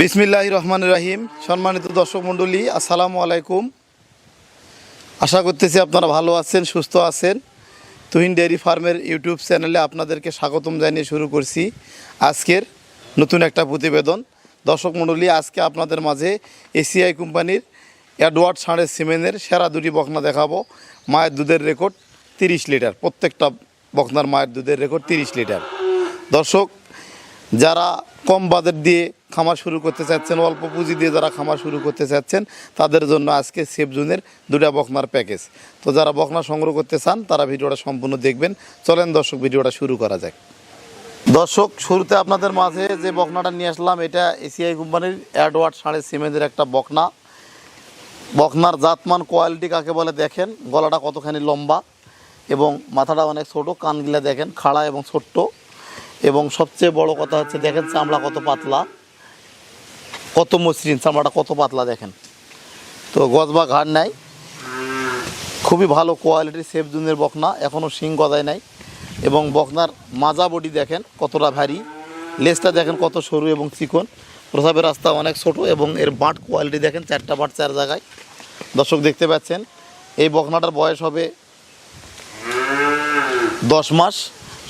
বিসমিল্লাহ রহমান রাহিম। সম্মানিত দর্শক মণ্ডলী, আসসালামু আলাইকুম। আশা করতেছি আপনারা ভালো আছেন, সুস্থ আছেন। তুহিন ডেয়ারি ফার্মের ইউটিউব চ্যানেলে আপনাদেরকে স্বাগতম জানিয়ে শুরু করছি আজকের নতুন একটা প্রতিবেদন। দর্শক মণ্ডলী, আজকে আপনাদের মাঝে এসিআই কোম্পানির অ্যাডওয়ার্ড সাঁড়ের সিমেন্টের সেরা দুটি বকনা দেখাবো। মায়ের দুধের রেকর্ড তিরিশ লিটার, প্রত্যেকটা বকনার মায়ের দুধের রেকর্ড তিরিশ লিটার। দর্শক, যারা কম বাজেট দিয়ে খামার শুরু করতে চাচ্ছেন, অল্প পুঁজি দিয়ে যারা খামার শুরু করতে চাচ্ছেন, তাদের জন্য আজকে সেফ জোনের দুটা বকনার প্যাকেজ। তো যারা বকনা সংগ্রহ করতে চান, তারা ভিডিওটা সম্পূর্ণ দেখবেন। চলেন দর্শক, ভিডিওটা শুরু করা যাক। দর্শক, শুরুতে আপনাদের মাঝে যে বকনাটা নিয়ে আসলাম, এটা এসিআই কোম্পানির অ্যাডওয়ার্ড সাড়ে সিমেন্টের একটা বকনা। বকনার জাতমান কোয়ালিটি কাকে বলে দেখেন, গলাটা কতখানি লম্বা এবং মাথাটা অনেক ছোট, কানগুলা দেখেন, খাড়া এবং ছোট্ট। এবং সবচেয়ে বড় কথা হচ্ছে, দেখেন চামড়া কত পাতলা। কত মসৃণ, চামড়াটা কত পাতলা দেখেন। তো গজ বা ঘাড় নাই। খুবই ভালো কোয়ালিটির সেফ জুনের বকনা এখনও শিং গজায় নাই। এবং বকনার মাজা বডি দেখেন, কতটা ভারী। লেজটা দেখেন কত সরু এবং চিকন। প্রসাবের রাস্তা অনেক ছোট এবং এর বাঁট কোয়ালিটি দেখেন, চারটা বাঁট চার জায়গায়। দর্শক দেখতে পাচ্ছেন, এই বকনাটার বয়স হবে দশ মাস।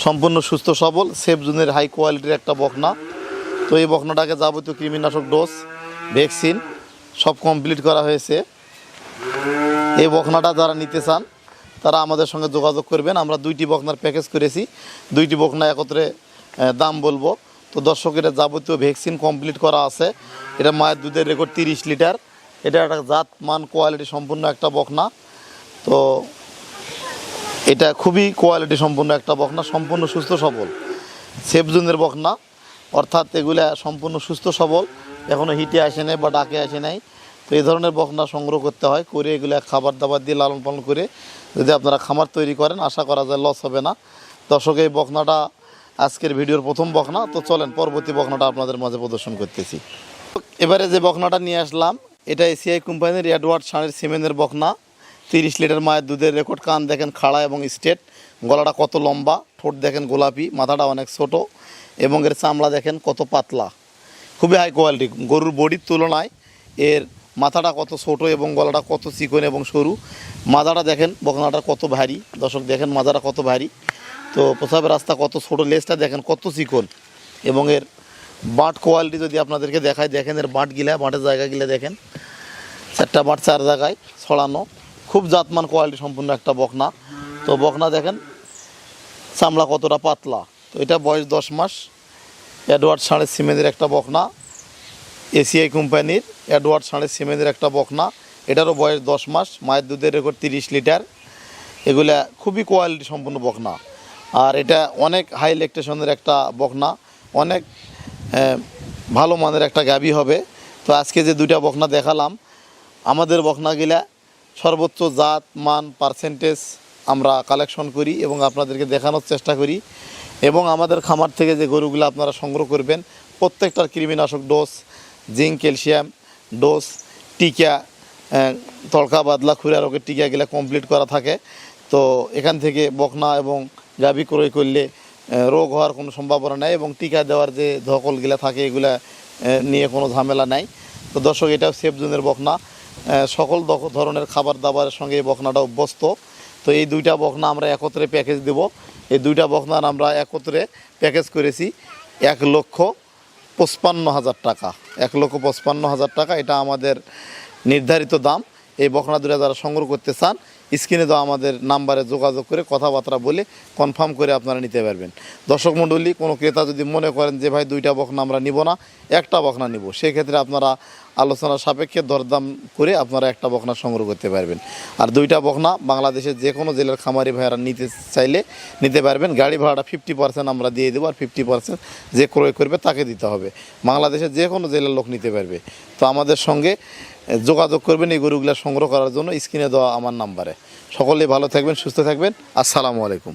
সম্পূর্ণ সুস্থ সবল, সেফ জুনের হাই কোয়ালিটির একটা বকনা। তো এই বকনাটাকে যাবতীয় কৃমিনাশক ডোজ, ভ্যাকসিন সব কমপ্লিট করা হয়েছে। এই বকনাটা যারা নিতে চান, তারা আমাদের সঙ্গে যোগাযোগ করবেন। আমরা দুইটি বকনার প্যাকেজ করেছি। দুইটি বকনা একত্রে দাম বলব। তো দর্শকের যাবতীয় ভ্যাকসিন কমপ্লিট করা আছে। এটা মায়ের দুধের রেকর্ড তিরিশ লিটার। এটা একটা জাত, মান কোয়ালিটি সম্পূর্ণ একটা বকনা। তো এটা খুবই কোয়ালিটি সম্পূর্ণ একটা বকনা, সম্পূর্ণ সুস্থ সবল। সেফ জোনের বকনা। অর্থাৎ এগুলা সম্পূর্ণ সুস্থ সবল এখনও হিটে আসে নাই বা ডাকে আসে নাই। তো এই ধরনের বকনা সংগ্রহ করতে হয়, করে এগুলা খাবার দাবার দিয়ে লালন পালন করে যদি আপনারা খামার তৈরি করেন, আশা করা যায় লস হবে না। দর্শক, এই বকনাটা আজকের ভিডিওর প্রথম বকনা। তো চলেন, পরবর্তী বকনাটা আপনাদের মাঝে প্রদর্শন করতেছি। এবারে যে বকনাটা নিয়ে আসলাম, এটা এসিআই কোম্পানির এডওয়ার্ড সানের সিমেন্টের বকনা। তিরিশ লিটার মায়ের দুধের রেকর্ড কান দেখেন খাড়া এবং স্ট্রেট গলাটা কত লম্বা, ঠোঁট দেখেন গোলাপি, মাথাটা অনেক ছোট। এবং এর চামড়া দেখেন কত পাতলা। খুবই হাই কোয়ালিটি গরুর বডির তুলনায় এর মাথাটা কত ছোট এবং গলাটা কত চিকন এবং সরু। মাজাটা দেখেন, বকনাটা কত ভারী। দর্শক, দেখেন মাজাটা কত ভারী। তো প্রসাবের রাস্তা কত ছোট, লেজটা দেখেন কত চিকন। এবং এর বাট কোয়ালিটি যদি আপনাদেরকে দেখায় দেখেন এর বাঁট গিলা বাঁটের জায়গা গিলা দেখেন। চারটা বাঁট চার জায়গায় ছড়ানো। খুব জাতমান কোয়ালিটি সম্পূর্ণ একটা বকনা। তো বকনা দেখেন, চামড়া কতটা পাতলা। তো এটা বয়স দশ মাস। অ্যাডওয়ার্ড সাড়ে সিমেন্টের একটা বকনা। এসিআই কোম্পানির অ্যাডওয়ার্ড সাড়ে সিমেন্টের একটা বকনা। এটারও বয়স দশ মাস, মায়ের দুধের রেকর্ড তিরিশ লিটার। এগুলা খুবই কোয়ালিটি সম্পন্ন বকনা। আর এটা অনেক হাই ইলেকট্রেশনের একটা বকনা। অনেক ভালো মানের একটা গাবি হবে। তো আজকে যে দুইটা বকনা দেখালাম, আমাদের বকনাগুলা সর্বোচ্চ জাত, মান পার্সেন্টেজ আমরা কালেকশন করি এবং আপনাদেরকে দেখানোর চেষ্টা করি। এবং আমাদের খামার থেকে যে গরুগুলো আপনারা সংগ্রহ করবেন, প্রত্যেকটার কৃমিনাশক ডোজ, জিঙ্ক, ক্যালসিয়াম ডোজ, টিকা তড়কা, বাদলা, খুরা রোগের টিকাগুলো কমপ্লিট করা থাকে। তো এখান থেকে বকনা এবং গাভী ক্রয় করলে রোগ হওয়ার কোনো সম্ভাবনা নেই এবং টিকা দেওয়ার যে ধকলগুলো থাকে, এগুলা নিয়ে কোনো ঝামেলা নাই। তো দর্শক, এটাও সেফ জোনের বকনা। সকল ধরনের খাবার দাবারের সঙ্গে এই বকনাটা অভ্যস্ত। তো এই দুইটা বকনা আমরা একত্রে প্যাকেজ দেব। এই দুইটা বকনার আমরা একত্রে প্যাকেজ করেছি এক লক্ষ পঁচপান্ন হাজার টাকা। এক লক্ষ পঁচপান্ন হাজার টাকা, এটা আমাদের নির্ধারিত দাম। এই বকনা দুটা যারা সংগ্রহ করতে চান, স্ক্রিনে দেওয়া আমাদের নাম্বারে যোগাযোগ করে কথাবার্তা বলে কনফার্ম করে আপনারা নিতে পারবেন। দর্শক মণ্ডলী, কোনো ক্রেতা যদি মনে করেন যে, ভাই, দুইটা বকনা আমরা নিব না, একটা বকনা নিব, সেক্ষেত্রে আপনারা আলোচনা সাপেক্ষে দরদাম করে আপনারা একটা বকনা সংগ্রহ করতে পারবেন। আর দুইটা বকনা বাংলাদেশের যে কোনো জেলার খামারি ভাইয়েরা নিতে চাইলে নিতে পারবেন। গাড়ি ভাড়াটা ফিফটি পার্সেন্ট আমরা দিয়ে দেবো আর ফিফটি পার্সেন্ট যে ক্রয় করবে তাকে দিতে হবে। বাংলাদেশের যে কোনো জেলার লোক নিতে পারবে। তো আমাদের সঙ্গে যোগাযোগ করবেন এই গরুগুলা সংগ্রহ করার জন্য। স্ক্রিনে দেওয়া আমার নাম্বারে। সকলেই ভালো থাকবেন, সুস্থ থাকবেন। আসসালামু আলাইকুম।